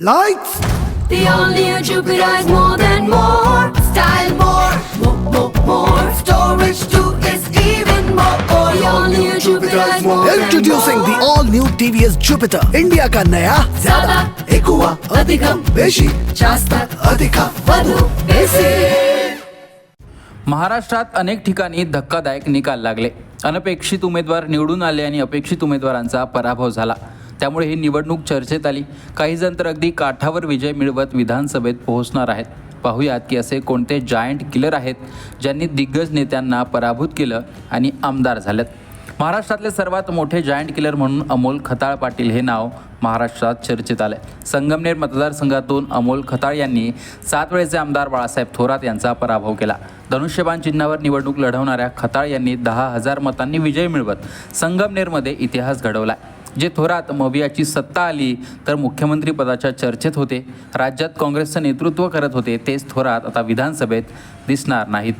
Lights, The all new Jupiter is more than more. Style more, more, more, more. Storage too is even more. The all new Jupiter is more introducing than the more. all new TVS Jupiter, India का नया ज्यादा, एकुआ अधिकम, बेशी जास्त अधिका वधू बेसी महाराष्ट्रात अनेक ठिकाणी धक्कादायक निकाल लागले अनपेक्षित उमेदवार निवडून आले आणि अपेक्षित उमेदवारांचा पराभव झाला त्यामुळे ही निवडणूक चर्चेत आली. काही जण तर अगदी काठावर विजय मिळवत विधानसभेत पोहोचणार आहेत. पाहूयात की असे कोणते जायंट किलर आहेत ज्यांनी दिग्गज नेत्यांना पराभूत केलं आणि आमदार झालेत. महाराष्ट्रातले सर्वात मोठे जायंट किलर म्हणून अमोल खताळ पाटील हे नाव महाराष्ट्रात चर्चेत आलं संगमनेर मतदारसंघातून अमोल खताळ यांनी सात वेळेचे आमदार बाळासाहेब थोरात यांचा पराभव केला. धनुष्यबाण चिन्हावर निवडणूक लढवणाऱ्या खताळ यांनी दहा हजार मतांनी विजय मिळवत संगमनेरमध्ये इतिहास घडवला जे थोरात मवियाची सत्ता आली तर मुख्यमंत्रीपदाच्या चर्चेत होते. राज्यात काँग्रेसचं नेतृत्व करत होते तेच थोरात आता विधानसभेत दिसणार नाहीत.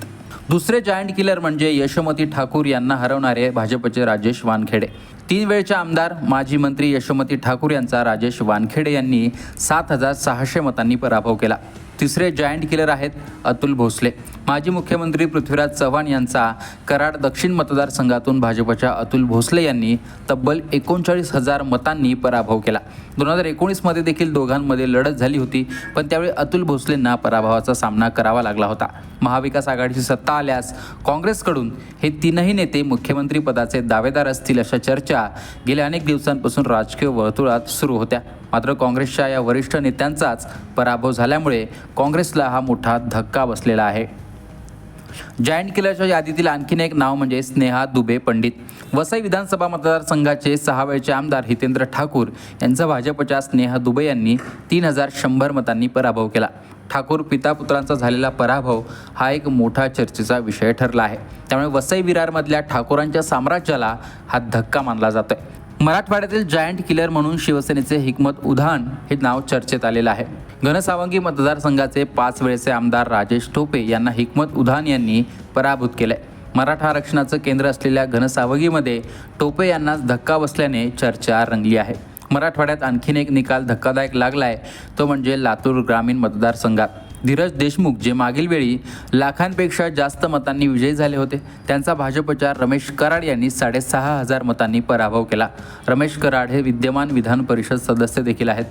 दुसरे जायंट किलर म्हणजे यशोमती ठाकूर यांना हरवणारे भाजपचे राजेश वानखेडे. तीन वेळचे आमदार माजी मंत्री यशोमती ठाकूर यांचा राजेश वानखेडे यांनी सात हजार सहाशे मतांनी पराभव केला. तिसरे जायंट किलर आहेत अतुल भोसले. माजी मुख्यमंत्री पृथ्वीराज चव्हाण यांचा कराड दक्षिण मतदारसंघातून भाजपच्या अतुल भोसले यांनी तब्बल एकोणचाळीस हजार मतांनी पराभव केला. दोन हजार एकोणीसमध्ये देखील दोघांमध्ये लढत झाली होती पण त्यावेळी अतुल भोसलेंना पराभवाचा सामना करावा लागला होता. महाविकास आघाडीची सत्ता आल्यास काँग्रेसकडून हे तीनही नेते मुख्यमंत्री पदाचे दावेदार असतील अशा चर्चा गेल्या अनेक दिवसांपासून राजकीय वर्तुळात सुरू होत्या. मात्र काँग्रेसच्या या वरिष्ठ नेत्यांचाच पराभव झाल्यामुळे काँग्रेसला हा मोठा धक्का बसलेला आहे. जायंट किलरच्या यादीतील आणखीन एक नाव म्हणजे स्नेहा दुबे पंडित. वसई विधानसभा मतदारसंघाचे सहा वेळचे आमदार हितेंद्र ठाकूर यांचा भाजपच्या स्नेहा दुबे यांनी तीन हजार शंभर मतांनी पराभव केला. ठाकूर पिता पुत्रांचा झालेला पराभव हा एक मोठा चर्चेचा विषय ठरला आहे. त्यामुळे वसई विरारमधल्या ठाकूरांच्या साम्राज्याला हा धक्का मानला जातोय. मराठवाड्यातील जायंट किलर म्हणून शिवसेनेचे हिकमत उधाण हे नाव चर्चेत आलेलं आहे. घनसावंगी मतदारसंघाचे पाच वेळेचे आमदार राजेश टोपे यांना हिकमत उधान यांनी पराभूत केलंय. मराठा आरक्षणाचं केंद्र असलेल्या घनसावंगीमध्ये टोपे यांनाच धक्का बसल्याने चर्चा रंगली आहे. मराठवाड्यात आणखीन एक निकाल धक्कादायक लागलाय तो म्हणजे लातूर ग्रामीण मतदारसंघात. धीरज देशमुख जे मागील वेळी लाखांपेक्षा जास्त मतांनी विजयी झाले होते त्यांचा भाजपच्या रमेश कराड यांनी साडेसहा हजार मतांनी पराभव केला. रमेश कराड हे विद्यमान विधान परिषद सदस्य देखील आहेत.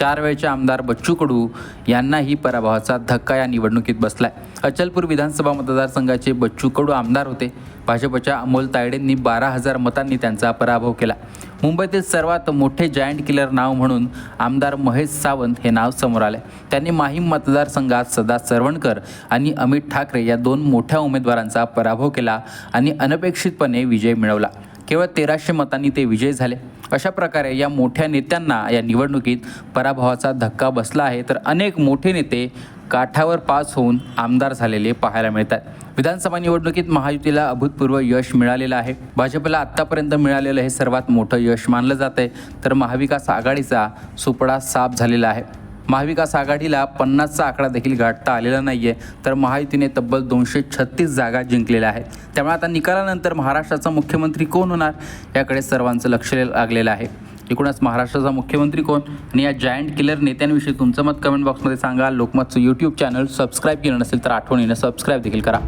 चार वेळचे आमदार बच्चू कडू यांनाही पराभवाचा धक्का या निवडणुकीत बसलाय. अचलपूर विधानसभा मतदारसंघाचे बच्चू कडू आमदार होते. भाजपच्या अमोल तायडेंनी बारा हजार मतांनी त्यांचा पराभव केला. मुंबईतील सर्वात मोठे जायंट किलर नाव म्हणून आमदार महेश सावंत हे नाव समोर आले. त्यांनी माहीम मतदारसंघात सदा सरवणकर आणि अमित ठाकरे या दोन मोठ्या उमेदवारांचा पराभव केला आणि अनपेक्षितपणे विजय मिळवला. केवळ तेराशे मतांनी ते विजय झाले. अशा प्रकारे या मोठ्या नेत्यांना या निवडणुकीत पराभवाचा धक्का बसला आहे. तर अनेक मोठे नेते काठावर पास होऊन आमदार झालेले पाहायला मिळतात. विधानसभा निवडणुकीत महायुतीला अभूतपूर्व यश मिळालेलं आहे. भाजपला आत्तापर्यंत मिळालेलं हे सर्वात मोठं यश मानलं जात आहे तर महाविकास आघाडीचा सुपडा साफ झालेला आहे. महाविकास आघाडीला पन्नासचा आकडा देखील गाठता आलेला नाही आहे तर महायुतीने तब्बल दोनशे छत्तीस जागा जिंकलेल्या आहेत. त्यामुळे आता निकालानंतर महाराष्ट्राचा मुख्यमंत्री कोण होणार? याकडे सर्वांचं लक्ष लागलेलं आहे. एकूणच महाराष्ट्राचा मुख्यमंत्री कोण? आणि या जायंट किलर नेत्यांविषयी तुमचं मत कमेंट बॉक्समध्ये सांगा. लोकमतचं यूट्यूब चॅनल सबस्क्राईब केलं नसेल तर आठवणीनं सबस्क्राईब देखील करा.